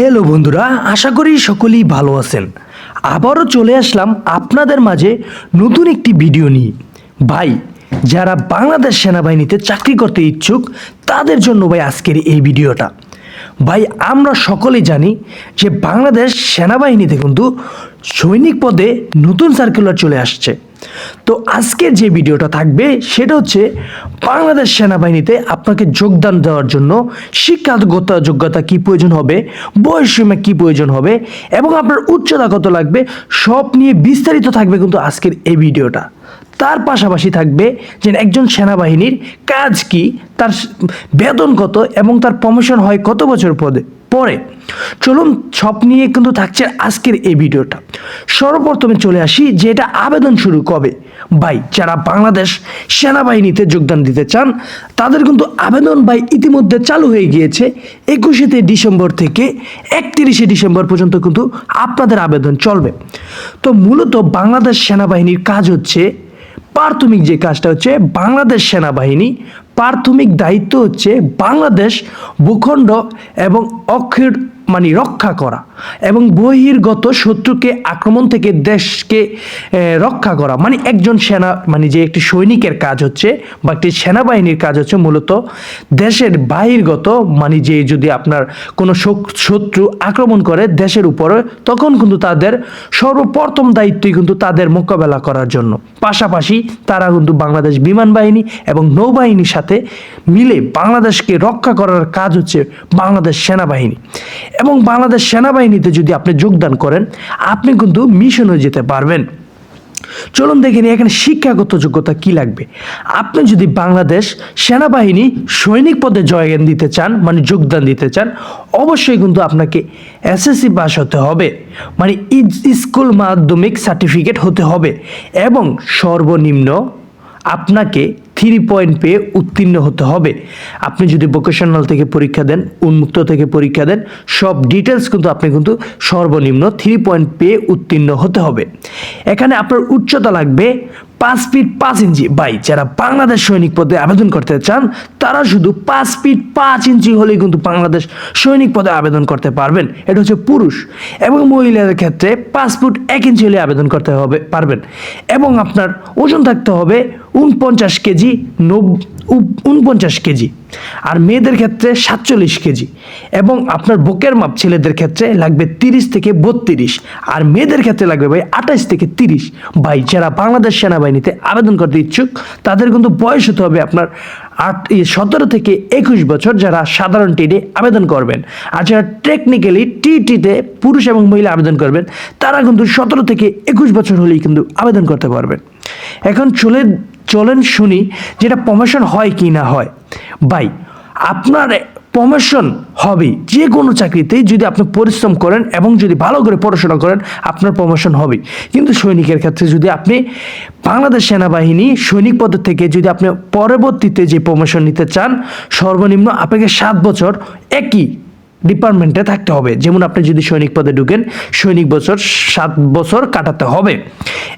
Hello বন্ধুরা, আশা করি সকলেই ভালো আছেন। আবারও চলে আসলাম আপনাদের মাঝে নতুন একটি ভিডিও নিয়ে। ভাই, যারা বাংলাদেশ সেনাবাহিনীতে চাকরি করতে ইচ্ছুক, তাদের জন্য ভাই আজকের এই ভিডিওটা। ভাই, আমরা সকলেই জানি যে বাংলাদেশ সেনাবাহিনীতে কিন্তু সৈনিক পদে নতুন সার্কুলার চলে আসছে। তো আজকের যে ভিডিওটা থাকবে, সেটা হচ্ছে বাংলাদেশ সেনাবাহিনীতে আপনাকে যোগদান দেওয়ার জন্য শিক্ষাগত যোগ্যতা কি প্রয়োজন হবে বয়সীমা কি প্রয়োজন হবে, এবং আপনার উচ্চতা কত লাগবে, সব নিয়ে বিস্তারিত থাকবে কিন্তু আজকের এই ভিডিওটা। তার পাশাপাশি থাকবে যে একজন সেনাবাহিনীর কাজ কি, তার বেতন কত, এবং তার প্রমোশন হয় কত বছর পদে। পরে। চলুন, সব নিয়ে কিন্তু থাকছে আজকের এই ভিডিওটা। সর্বপ্রথমে চলে আসি যে এটা আবেদন শুরু কবে? ভাই, যারা বাংলাদেশ সেনাবাহিনীতে যোগদান দিতে চান, তাদের কিন্তু আবেদন ভাই ইতিমধ্যে চালু হয়ে গিয়েছে। একুশেতে ডিসেম্বর থেকে একত্রিশে ডিসেম্বর পর্যন্ত কিন্তু আপনাদের আবেদন চলবে। তো মূলত বাংলাদেশ সেনাবাহিনীর কাজ হচ্ছে, প্রাথমিক যে কাজটা হচ্ছে বাংলাদেশ সেনাবাহিনী প্রাথমিক দায়িত্ব হচ্ছে বাংলাদেশ ভূখণ্ড এবং অক্ষের মানে রক্ষা করা এবং বহির্গত শত্রুকে আক্রমণ থেকে দেশকে রক্ষা করা। মানে একজন সেনা মানে যে একটি সৈনিকের কাজ হচ্ছে বা একটি সেনাবাহিনীর কাজ হচ্ছে মূলত দেশের বাহির্গত মানে যে যদি আপনার কোনো শত্রু আক্রমণ করে দেশের উপরে, তখন কিন্তু তাদের সর্বপ্রথম দায়িত্বই কিন্তু তাদের মোকাবেলা করার জন্য। পাশাপাশি তারা কিন্তু বাংলাদেশ বিমান বাহিনী এবং নৌবাহিনীর সাথে মিলে বাংলাদেশকে রক্ষা করার কাজ হচ্ছে বাংলাদেশ সেনাবাহিনী। এবং বাংলাদেশ সেনাবাহিনীতে যদি আপনি যোগদান করেন, আপনি কিন্তু মিশনে যেতে পারবেন। চলুন দেখে নিই এখানে শিক্ষাগত যোগ্যতা কি লাগবে। আপনি যদি বাংলাদেশ সেনাবাহিনী সৈনিক পদে জয়গান দিতে চান মানে যোগদান দিতে চান, অবশ্যই কিন্তু আপনাকে এসএসসি পাস হতে হবে। মানে স্কুল মাধ্যমিক সার্টিফিকেট হতে হবে এবং সর্বনিম্ন আপনাকে থ্রি পয়েন্ট পেয়ে উত্তীর্ণ হতে হবে। আপনি যদি ভোকেশনাল থেকে পরীক্ষা দেন, উন্মুক্ত থেকে পরীক্ষা দেন, সব ডিটেলস কিন্তু আপনি কিন্তু সর্বনিম্ন থ্রি পয়েন্ট পেয়ে উত্তীর্ণ হতে হবে। এখানে আপনার উচ্চতা লাগবে পাঁচ ফিট পাঁচ ইঞ্চি। বাই যারা বাংলাদেশ সৈনিক পদে আবেদন করতে চান, তারা শুধু পাঁচ ফিট পাঁচ ইঞ্চি হলেই কিন্তু বাংলাদেশ সৈনিক পদে আবেদন করতে পারবেন। এটা হচ্ছে পুরুষ এবং মহিলাদের ক্ষেত্রে পাঁচ ফুট এক ইঞ্চি হলে আবেদন করতে হবে, পারবেন। এবং আপনার ওজন থাকতে হবে উনপঞ্চাশ কেজি, নব উপ- উনপঞ্চাশ কেজি, আর মেয়েদের ক্ষেত্রে সাতচল্লিশ কেজি এবং আপনার বুকের মাপ ছেলেদের ক্ষেত্রে লাগবে তিরিশ থেকে বত্রিশ, আর মেয়েদের ক্ষেত্রে লাগবে ভাই আঠাশ থেকে তিরিশ। ভাই, যারা বাংলাদেশ সেনাবাহিনীতে আবেদন করতে ইচ্ছুক, তাদের কিন্তু বয়স হতে হবে আপনার আট সতেরো থেকে একুশ বছর যারা সাধারণ টিডে আবেদন করবেন। আর যারা টেকনিক্যালি টিটিতে পুরুষ এবং মহিলা আবেদন করবেন, তারা কিন্তু সতেরো থেকে একুশ বছর হলেই কিন্তু আবেদন করতে পারবেন। এখন চলে চলেন শুনি যেটা প্রমোশন হয় কি না হয়। ভাই, আপনার প্রমোশন হবে যে কোনো চাকরিতেই যদি আপনি পরিশ্রম করেন এবং যদি ভালো করে পড়াশোনা করেন, আপনার প্রমোশন হবে। কিন্তু সৈনিকের ক্ষেত্রে যদি আপনি বাংলাদেশ সেনাবাহিনী সৈনিক পদের থেকে যদি আপনি পরবর্তীতে যে প্রমোশন নিতে চান, সর্বনিম্ন আপনাকে সাত বছর একই ডিপার্টমেন্টে থাকতে হবে। যেমন আপনি যদি সৈনিক পদে ঢুকেন, সৈনিক বছর, সাত বছর কাটাতে হবে।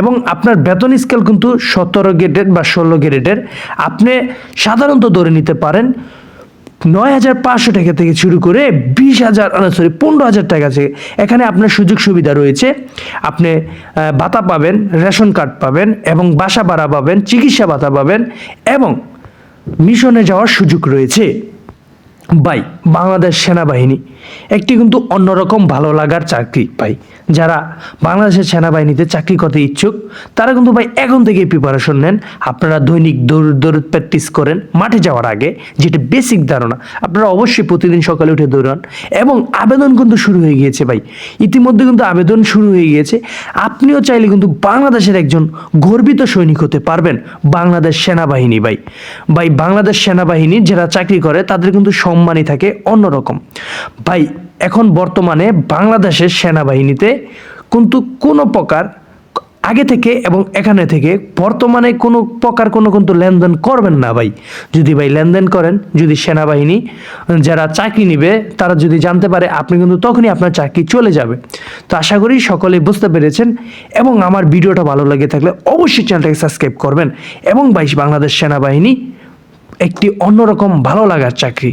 এবং আপনার বেতন স্কেল কিন্তু সতেরো গ্রেডের বা ষোলো গ্রেডের আপনি সাধারণত ধরে নিতে পারেন, নয় হাজার পাঁচশো টাকা থেকে শুরু করে বিশ হাজার সরি পনেরো হাজার টাকা থেকে এখানে আপনার সুযোগ সুবিধা রয়েছে। আপনি ভাতা পাবেন, রেশন কার্ড পাবেন এবং বাসা ভাড়া পাবেন, চিকিৎসা ভাতা পাবেন এবং মিশনে যাওয়ার সুযোগ রয়েছে। ভাই বাংলাদেশ সেনাবাহিনী। একটি কিন্তু অন্যরকম ভালো লাগার চাকরি ভাই যারা বাংলাদেশের সেনাবাহিনীতে চাকরি করতে ইচ্ছুক, তারা কিন্তু ভাই এখন থেকেই প্রিপারেশন নেন। আপনারা দৈনিক দৌড় দৌড় প্র্যাকটিস করেন। মাঠে যাওয়ার আগে যেটা বেসিক ধারণা, আপনারা অবশ্যই প্রতিদিন সকালে উঠে দৌড়ান। এবং আবেদন কিন্তু শুরু হয়ে গিয়েছে ভাই। ইতিমধ্যে কিন্তু আবেদন শুরু হয়ে গিয়েছে। আপনিও চাইলে কিন্তু বাংলাদেশের একজন গর্বিত সৈনিক হতে পারবেন বাংলাদেশ সেনাবাহিনী ভাই। ভাই, বাংলাদেশ সেনাবাহিনী যারা চাকরি করে, তাদের কিন্তু সম্মানই থাকে অন্যরকম। ভাই, এখন বর্তমানে বাংলাদেশের সেনাবাহিনীতে কিন্তু কোনো প্রকার আগে থেকে এবং এখানে থেকে বর্তমানে কোনো প্রকার কোনো কিন্তু লেনদেন করবেন না ভাই। যদি ভাই লেনদেন করেন, যদি সেনাবাহিনী যারা চাকরি নিবে, তারা যদি জানতে পারে, আপনি কিন্তু তখনই আপনার চাকরি চলে যাবে। তো আশা করি সকলে বুঝতে পেরেছেন এবং আমার ভিডিওটা ভালো লেগে থাকলে অবশ্যই চ্যানেলটাকে সাবস্ক্রাইব করবেন এবং ভাই, বাংলাদেশ সেনাবাহিনী একটি অন্যরকম ভালো লাগার চাকরি।